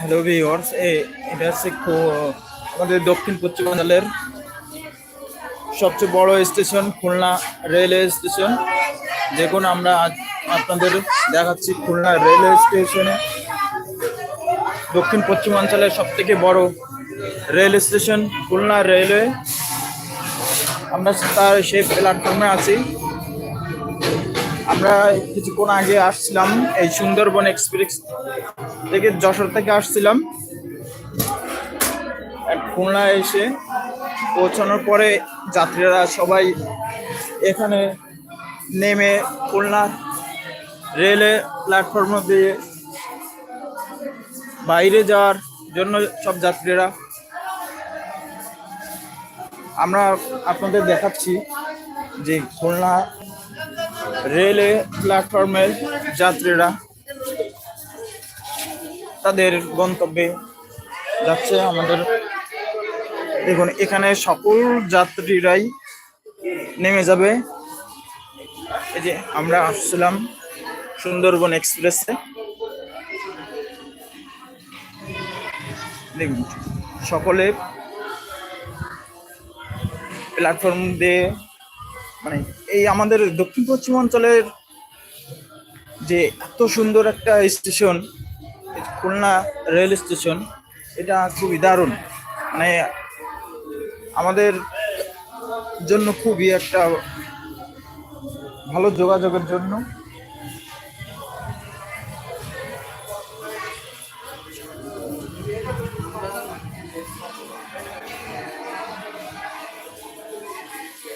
Hello viewers এটা হচ্ছে আমাদের দক্ষিণ পশ্চিমাঞ্চলের সবচেয়ে বড় স্টেশন, খুলনা রেলওয়ে স্টেশন। দেখুন, আমরা আজ আপনাদের দেখাচ্ছি খুলনা রেলওয়ে স্টেশনে। দক্ষিণ পশ্চিমাঞ্চলের সব থেকে বড় রেল স্টেশন, খুলনা রেলওয়ে। আমরা তার সেই প্ল্যাটফর্মে আছি। আমরা কিছুক্ষণ আগে আসছিলাম এই সুন্দরবন এক্সপ্রেস থেকে যশোর থেকে আসছিলাম। আর খুলনায় এসে পৌঁছানোর পরে যাত্রীরা সবাই এখানে নেমে খুলনা রেলে প্ল্যাটফর্ম দিয়ে বাইরে যাওয়ার জন্য সব যাত্রীরা। আমরা আপনাদের দেখাচ্ছি যে খুলনা রেলে প্ল্যাটফর্মের যাত্রীরা তাদের গন্তব্যে যাচ্ছে আমাদের। দেখুন, এখানে সকল যাত্রীরাই নেমে যাবে। এই যে আমরা আসছিলাম সুন্দরবন এক্সপ্রেসে। দেখুন, সকলে প্ল্যাটফর্ম দিয়ে মানে এই আমাদের দক্ষিণ পশ্চিমাঞ্চলের যে এত সুন্দর একটা স্টেশন, খুলনা রেল স্টেশন, এটা খুবই দারুণ। মানে আমাদের জন্য খুবই একটা ভালো যোগাযোগের জন্য।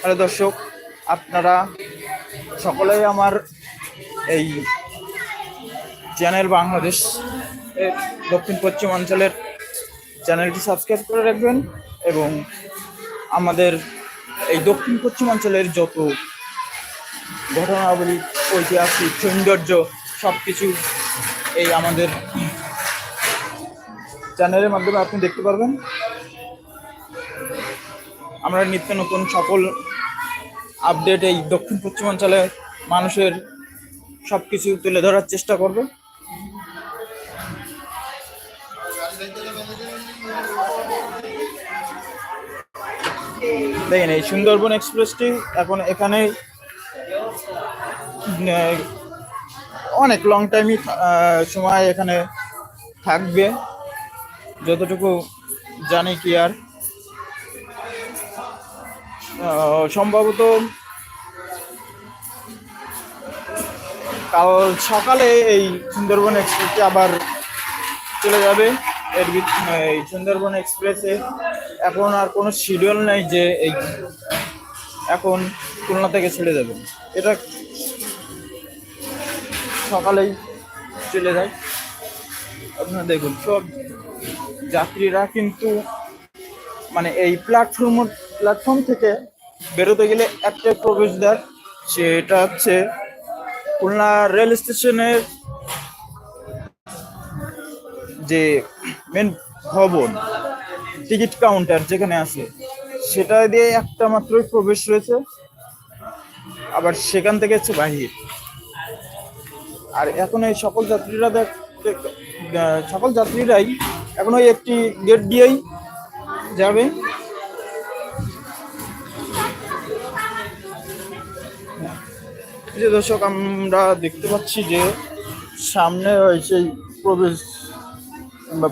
হ্যালো দর্শক আপনারা সকলেই আমার এই চ্যানেল বাংলাদেশ দক্ষিণ পশ্চিমাঞ্চলের চ্যানেলটি সাবস্ক্রাইব করে রাখবেন এবং আমাদের এই দক্ষিণ পশ্চিমাঞ্চলের যত ঘটনাবলী, ঐতিহাসিক, সৌন্দর্য সব কিছু এই আমাদের চ্যানেলের মাধ্যমে আপনি দেখতে পারবেন। আমরা নিত্য নতুন সকল আপডেট এই দক্ষিণ পশ্চিমাঞ্চলে মানুষের সব কিছু তুলে ধরার চেষ্টা করব। দেখেন এই সুন্দরবন এক্সপ্রেসটি এখন এখানে অনেক লং টাইমই সময় এখানে থাকবে। যতটুকু জানি কি আর। সম্ভবত কাল সকালে এই সুন্দরবন এক্সপ্রেসে আবার চলে যাবে। এর এই সুন্দরবন এক্সপ্রেসে। এখন আর কোনো শিডিউল নেই যে এই এখন খুলনা থেকে ছেড়ে যাবে। এটা সকালেই চলে যায়। আপনারা দেখুন, সব যাত্রীরা কিন্তু মানে এই প্ল্যাটফর্ম প্ল্যাটফর্ম থেকে বেরোতে গেলে একটাই প্রবেশদ্বার, সেটা হচ্ছে খুলনা রেল স্টেশনের যে মেন ভবন, টিকিট কাউন্টার যেখানে আছে, সেটা দিয়ে একটা মাত্রই প্রবেশ রয়েছে। আবার সেখান থেকে হচ্ছে বাহির। আর এখন এই সকল যাত্রীরা সকল যাত্রীরাই এখন ওই একটি গেট দিয়েই যাবে। যে দর্শক, আমরা দেখতে পাচ্ছি যে সামনে সেই প্রবেশ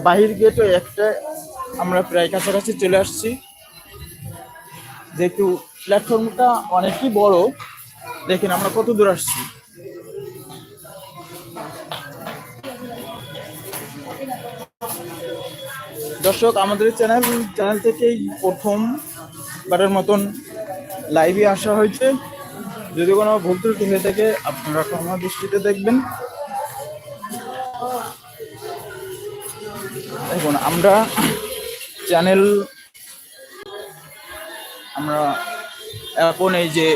বাহির গেটে একটা, আমরা প্রায় কাছাকাছি চলে আসছি। যেহেতু প্ল্যাটফর্মটা অনেকই বড়, দেখেন আমরা কত দূর আসছি। দর্শক, আমাদের চ্যানেল চ্যানেল থেকেই প্রথম বারের মতন লাইভে আসা হয়েছে। যদি কোনো ভুল ত্রুটি হয়ে থাকে, আপনারা ক্ষমা দৃষ্টিতে দেখবেন দেখুন, আমরা চ্যানেল আমরা এখন এই যে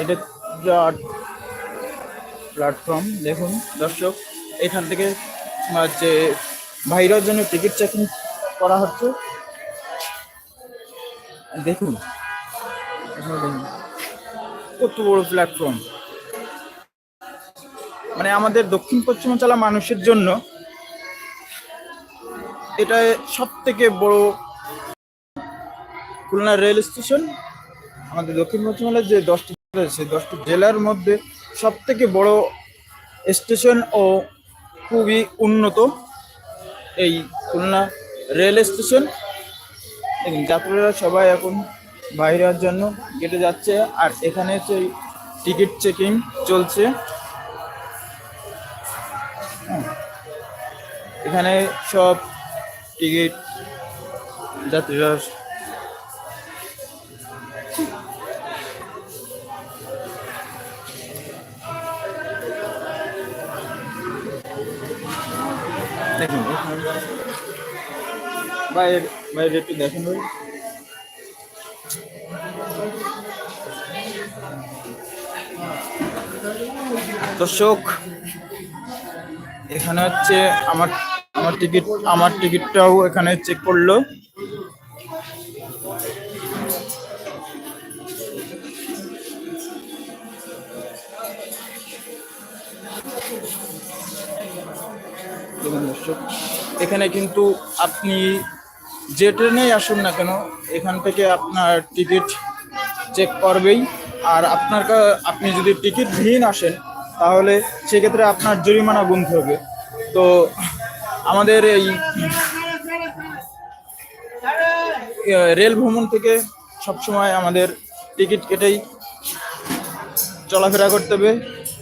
এটা প্ল্যাটফর্ম দেখুন, দর্শক, এখান থেকে যে বাইরের জন্য টিকিট চেকিং করা হচ্ছে দেখুন দেখুন। কত বড় প্ল্যাটফর্ম মানে আমাদের দক্ষিণ পশ্চিম পশ্চিমাঞ্চলা মানুষের জন্য এটা সব থেকে বড় খুলনা রেল স্টেশন। আমাদের দক্ষিণ পশ্চিমাঞ্চলের যে দশটি জেলা রয়েছে দশটি জেলার মধ্যে সব থেকে বড় স্টেশন ও খুবই উন্নত এই খুলনা রেল স্টেশন। যাত্রীরা সবাই এখন বাইরের জন্য কেটে যাচ্ছে। আর এখানে হচ্ছে টিকিট চেকিং চলছে। হ্যাঁ। এখানে সব টিকিট যাত্রীরা দেখুন। বাইরে বাইরে একটু দেখেন ভাই। দর্শক, এখানে হচ্ছে আমার আমার টিকিট, আমার টিকিটটাও এখানে চেক করল। এখানে কিন্তু আপনি যে ট্রেনেই আসুন না কেন, এখান থেকে আপনার টিকিট চেক করবেই। আর আপনার আপনি যদি টিকিট ভিন আসেন তাহলে সেক্ষেত্রে আপনার জরিমানা গুনতে হবে। তো আমাদের এই রেল ভ্রমণ থেকে সবসময় আমাদের টিকিট কেটেই চলাফেরা করতে হবে।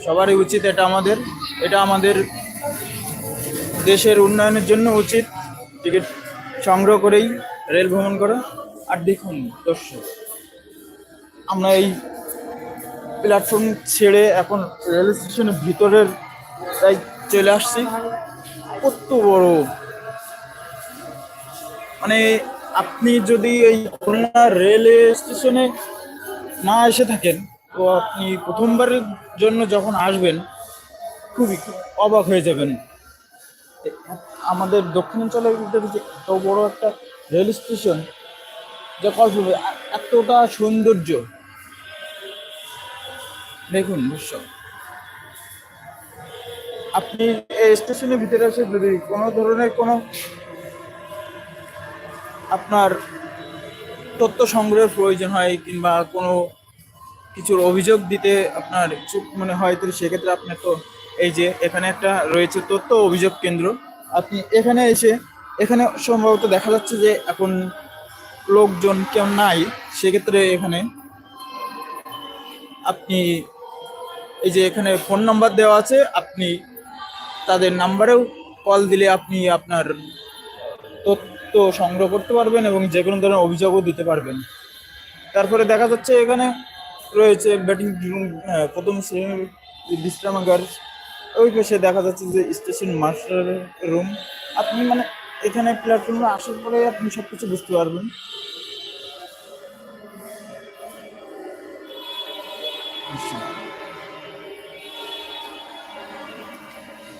সবারই উচিত এটা আমাদের। এটা আমাদের দেশের উন্নয়নের জন্য উচিত। টিকিট সংগ্রহ করেই রেল ভ্রমণ করা। আর দেখুন দর্শক, আমরা এই প্ল্যাটফর্ম ছেড়ে এখন রেল স্টেশনের ভিতরের তাই চলে আসছি। কত বড়। মানে আপনি যদি এই খুলনা রেল স্টেশনে না এসে থাকেন, তো আপনি প্রথমবারের জন্য যখন আসবেন, খুবই অবাক হয়ে যাবেন। আমাদের দক্ষিণাঞ্চলের ভিতরে যে এত বড় একটা রেল স্টেশন, যা কল্পবে এতটা সৌন্দর্য। দেখুন দর্শক আপনি এই স্টেশনের ভিতরে আছে যদি কোনো ধরনের কোনো আপনার তথ্য সংগ্রহের প্রয়োজন হয় কিংবা কোনো কিছুর অভিযোগ দিতে আপনার চুপ মনে হয় তো সেক্ষেত্রে আপনার তো এই যে এখানে একটা রয়েছে তথ্য অভিযোগ কেন্দ্র, আপনি এখানে এসে, এখানে সম্ভবত দেখা যাচ্ছে যে এখন লোকজন কেউ নাই, সেক্ষেত্রে এখানে আপনি এই যে এখানে ফোন নাম্বার দেওয়া আছে, আপনি তাদের নাম্বারেও কল দিলে আপনি আপনার তথ্য সংগ্রহ করতে পারবেন এবং যে কোনো ধরনের অভিযোগও দিতে পারবেন। তারপরে দেখা যাচ্ছে এখানে রয়েছে ব্যাটিং প্রথম শ্রেণির বিশ্রামাগার। ওই পাশে দেখা যাচ্ছে যে স্টেশন মাস্টার রুম আপনি মানে এখানে প্ল্যাটফর্মে আসার পরে আপনি সব কিছু বুঝতে পারবেন।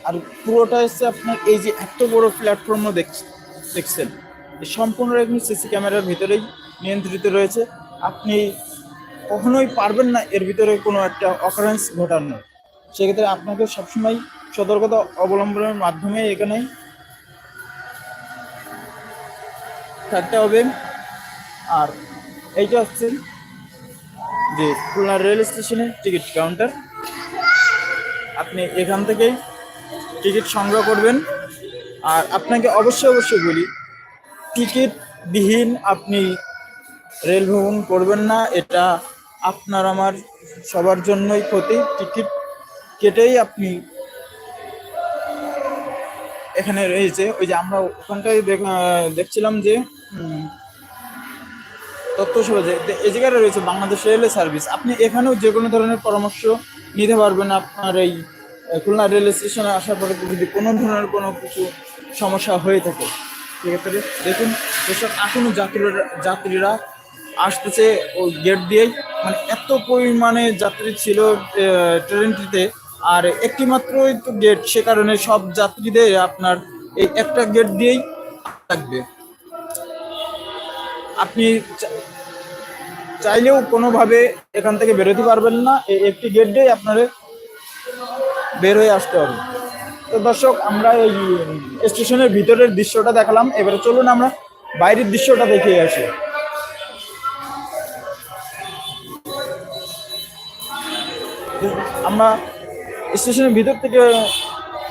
আর পুরোটা হচ্ছে আপনার এই যে এত বড় প্ল্যাটফর্মও দেখছেন। সম্পূর্ণ এখানে সিসি ক্যামেরার ভিতরেই নিয়ন্ত্রিত রয়েছে। আপনি কখনোই পারবেন না এর ভিতরে কোনো একটা অকারেন্স ঘটানো সেক্ষেত্রে আপনাকে সবসময় সতর্কতা অবলম্বনের মাধ্যমে এখানে থাকতে হবে। আর এইটা হচ্ছে যে খুলনা রেল স্টেশনের টিকিট কাউন্টার আপনি এখান থেকে টিকিট সংগ্রহ করবেন। আর আপনাকে অবশ্যই অবশ্যই বলি টিকিট বিহীন আপনি রেল ভ্রমণ করবেন না। এটা আপনার আমার সবার জন্যই ক্ষতি। টিকিট কেটেই আপনি এখানে রয়েছে। ওই যে আমরা ওখানটায় দেখছিলাম যে তথ্য সেবা যে এই জায়গাটা রয়েছে বাংলাদেশ রেলওয়ে সার্ভিস। আপনি এখানেও যে কোনো ধরনের পরামর্শ নিতে পারবেন আপনার এই খুলনা রেল স্টেশনে আসার পরে যদি কোনো ধরনের কোনো কিছু সমস্যা হয়ে থাকে, সেক্ষেত্রে দেখুন, যেসব এখনও যাত্রীরা যাত্রীরা আসতেছে ওই গেট দিয়েই মানে এত পরিমাণে যাত্রী ছিল ট্রেনটিতে, আর একটি মাত্রই তো গেট সে কারণে সব যাত্রীদের আপনার এই একটা গেট দিয়েই থাকবে। আপনি চাইলেও কোনোভাবে এখান থেকে বেরোতে পারবেন না, এই একটি গেট দিয়েই আপনার বের হয়ে আসতে হবে। তো দর্শক, আমরা এই স্টেশনের ভিতরের দৃশ্যটা দেখালাম। এবারে চলুন আমরা বাইরের দৃশ্যটা দেখে আসি। আমরা স্টেশনের ভিতর থেকে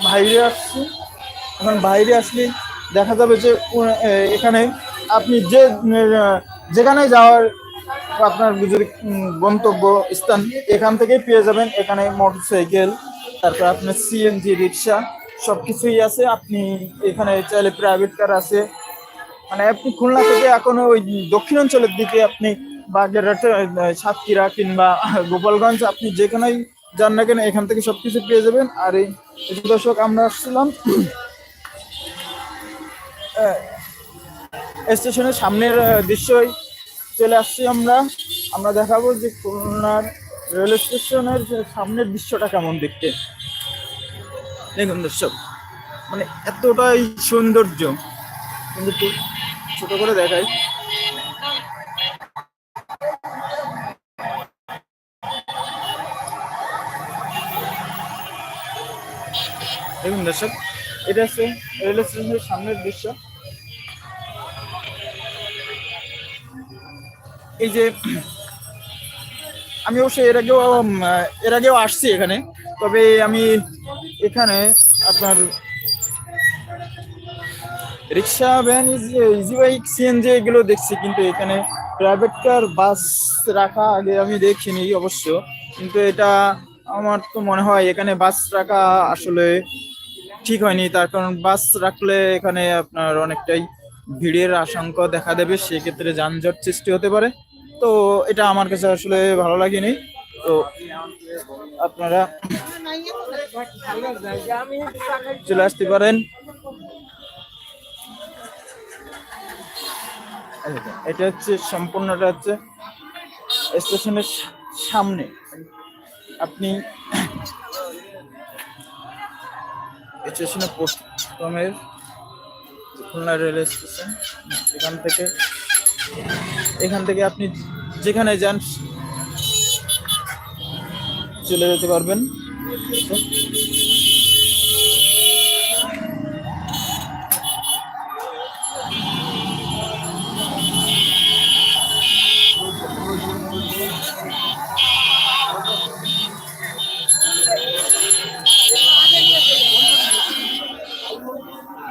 বাইরে আসছি। এখন বাইরে আসলে দেখা যাবে যে, এখানে আপনি যে, যেখানে যাওয়ার আপনার যদি গন্তব্য স্থান এখান থেকেই পেয়ে যাবেন। এখানে মোটরসাইকেল, তারপর আপনার সিএনজি রিক্সা সব কিছুই আছে। আপনি এখানে চাইলে প্রাইভেট কার আছে। মানে আপনি খুলনা থেকে এখনও ওই দক্ষিণাঞ্চলের দিকে আপনি বাগেরহাট সাতক্ষীরা কিংবা গোপালগঞ্জ, আপনি যেখানেই যান না কেন এখান থেকে সবকিছু পেয়ে যাবেন। আর এই দর্শক, আমরা আসছিলাম স্টেশনের সামনের দৃশ্যই। চলে আসছি আমরা। আমরা দেখাবো যে খুলনার রেল স্টেশনের সামনের দৃশ্যটা কেমন দেখতে। দেখুন দর্শক মানে এতটাই সৌন্দর্য। কিন্তু ছোট করে দেখাই। দেখুন দর্শক, এটা হচ্ছে রেল স্টেশনের সামনের দৃশ্য। এই যে আমি অবশ্যই এর আগেও এর আগেও আসছি এখানে। তবে আমি এখানে আপনার rickshaw, van easy bike CNG এগুলো দেখছি, কিন্তু এখানে প্রাইভেট কার বাস রাখা আগে আমি দেখিনি অবশ্য। কিন্তু এটা আমার তো মনে হয় এখানে বাস রাখা আসলে ঠিক হয়নি। তার কারণ বাস রাখলে এখানে আপনার অনেকটাই ভিড়ের আশঙ্কা দেখা দেবে। সেক্ষেত্রে যানজট সৃষ্টি হতে পারে। তো এটা আমার কাছে আসলে ভালো লাগেনি। তো আপনারা চলে আসতে পারেন। এটা হচ্ছে, সম্পূর্ণটা হচ্ছে স্টেশনের সামনে। আপনি স্টেশনে প্রথমের খুলনা রেল স্টেশন, এখান থেকে এখান থেকে আপনি যেখানে যান চলে যেতে পারবেন।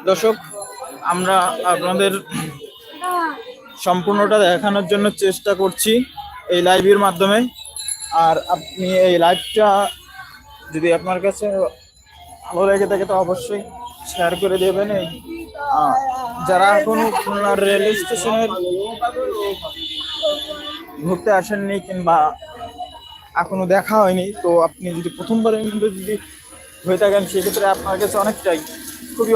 দর্শক আমরা আপনাদের সম্পূর্ণটা দেখানোর জন্য চেষ্টা করছি এই লাইভের মাধ্যমে। আর আপনি এই লাইভটা যদি আপনার কাছে ভালো লেগে থাকে, তো অবশ্যই শেয়ার করে দেবেন এই। যারা এখন খুলনা রেল স্টেশনের ঘুরতে আসেননি কিংবা এখনও দেখা হয়নি, তো আপনি যদি প্রথমবারের মধ্যে যদি হয়ে থাকেন, সেক্ষেত্রে আপনার কাছে অনেকটাই খুবই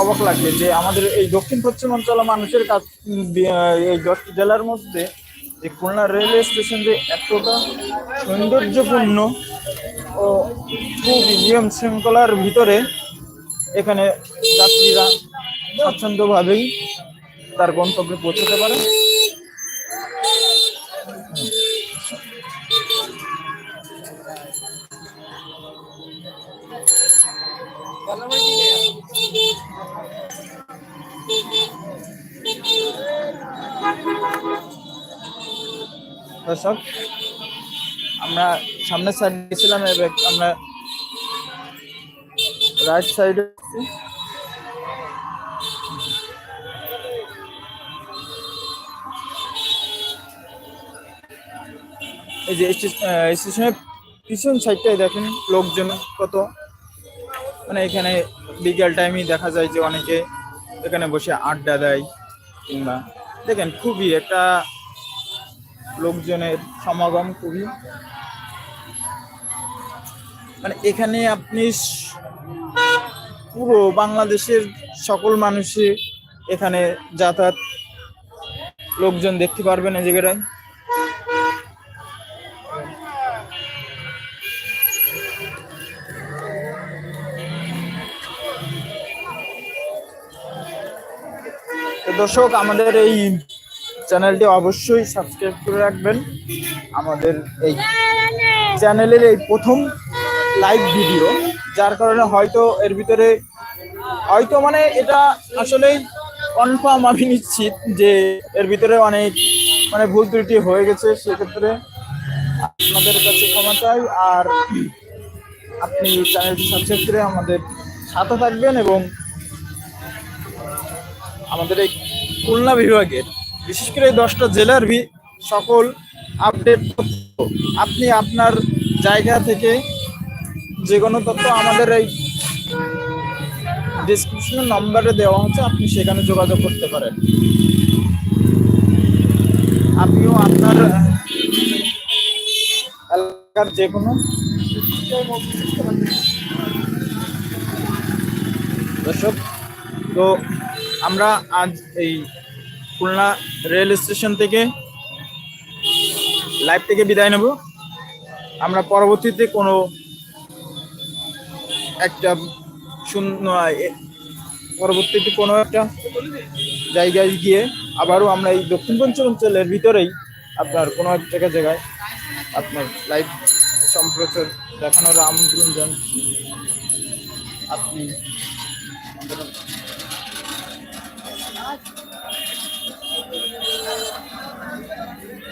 অবাক লাগবে যে আমাদের এই দক্ষিণ পশ্চিম অঞ্চলের মানুষের কাছ এই দশটি জেলার মধ্যে যে খুলনা রেলওয়ে স্টেশন যে এতটা সৌন্দর্যপূর্ণ ও খুব নিয়ম শৃঙ্খলার ভিতরে এখানে যাত্রীরা স্বচ্ছন্দভাবেই তার গন্তব্যে পৌঁছতে পারে। দর্শক আমরা সামনের সাইড গেছিলাম, এবার আমরা রাইট সাইডে এই যে স্টেশনের পিছন সাইডটাই দেখেন লোকজন কত। মানে এখানে বিকেল টাইমই দেখা যায় যে অনেকে এখানে বসে আড্ডা দেয় কিংবা দেখেন খুবই একটা লোকজনের সমাগম খুবই। মানে এখানে আপনি পুরো বাংলাদেশের সকল মানুষই এখানে যাতায়াত লোকজন দেখতে পারবেন এই জায়গাটায়। দর্শক, আমাদের এই চ্যানেলটি অবশ্যই সাবস্ক্রাইব করে রাখবেন। আমাদের এই চ্যানেলের এই প্রথম লাইভ ভিডিও যার কারণে হয়তো এর ভিতরে, হয়তো মানে এটা আসলেই কনফার্ম আমি নিশ্চিত যে এর ভিতরে অনেক মানে ভুল ত্রুটি হয়ে গেছে। সেক্ষেত্রে আপনাদের কাছে ক্ষমা চাই, আর আপনি চ্যানেলটি সাবস্ক্রাইব করে আমাদের সাথে থাকবেন এবং আমাদের এই খুলনা বিভাগের, বিশেষ করে এই দশটা জেলার ভি সকল আপডেট তথ্য। আপনি আপনার জায়গা থেকে যে কোনো তথ্য আমাদের এই ডিসক্রিপশনের নম্বরে দেওয়া হচ্ছে, আপনি সেখানে যোগাযোগ করতে পারেন। আপনিও আপনার এলাকার যে কোনো দর্শক, তো আমরা আজ এই খুলনা রেল স্টেশন থেকে লাইভ থেকে বিদায় নেব। আমরা পরবর্তীতে কোনো একটা পরবর্তীতে কোনো একটা জায়গায় গিয়ে আবারও আমরা এই দক্ষিণ পঞ্চাঞ্চলের ভিতরেই আপনার কোনো একটা জায়গায় আপনার লাইভ সম্প্রচার দেখানোর আমন্ত্রণ জানাচ্ছি। আপনি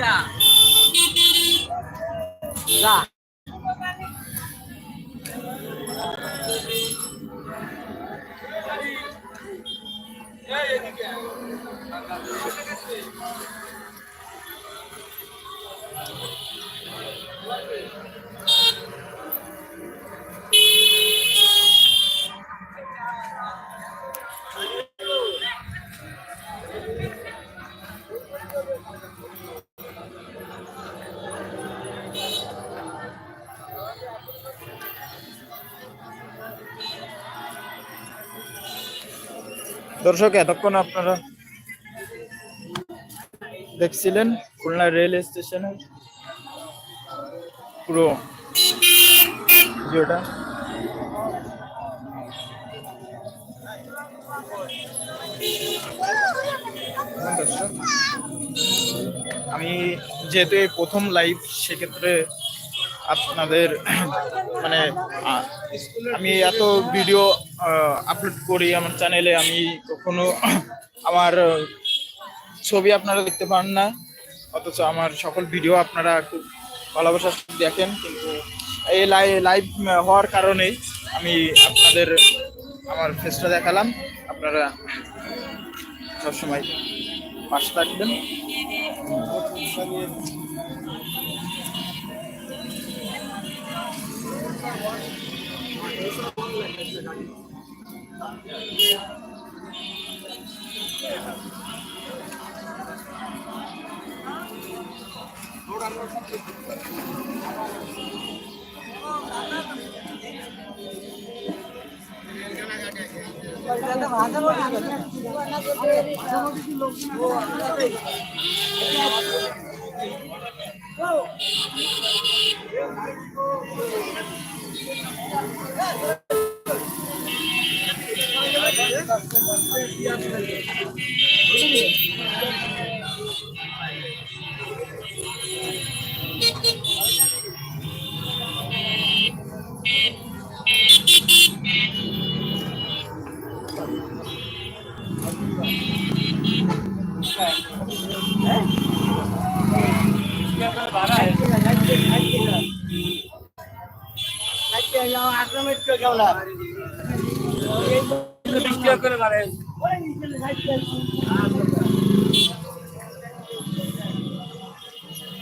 Venga. দর্শক, এতক্ষণ আপনারা দেখছিলেন খুলনা রেল স্টেশনের পুরো ভিডিওটা। আমি যেহেতু এই প্রথম লাইভ সেক্ষেত্রে আপনাদের মানে আমি এত ভিডিও আপলোড করি আমার চ্যানেলে আমি কখনো আমার ছবি আপনারা দেখতে পান না। অথচ আমার সকল ভিডিও আপনারা খুব ভালোবাসা দেখেন, কিন্তু এই লাইভ হওয়ার কারণেই আমি আপনাদের, আমার ফেসটা দেখালাম। আপনারা সবসময় পাশে থাকবেন। Go! बारह है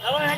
আমার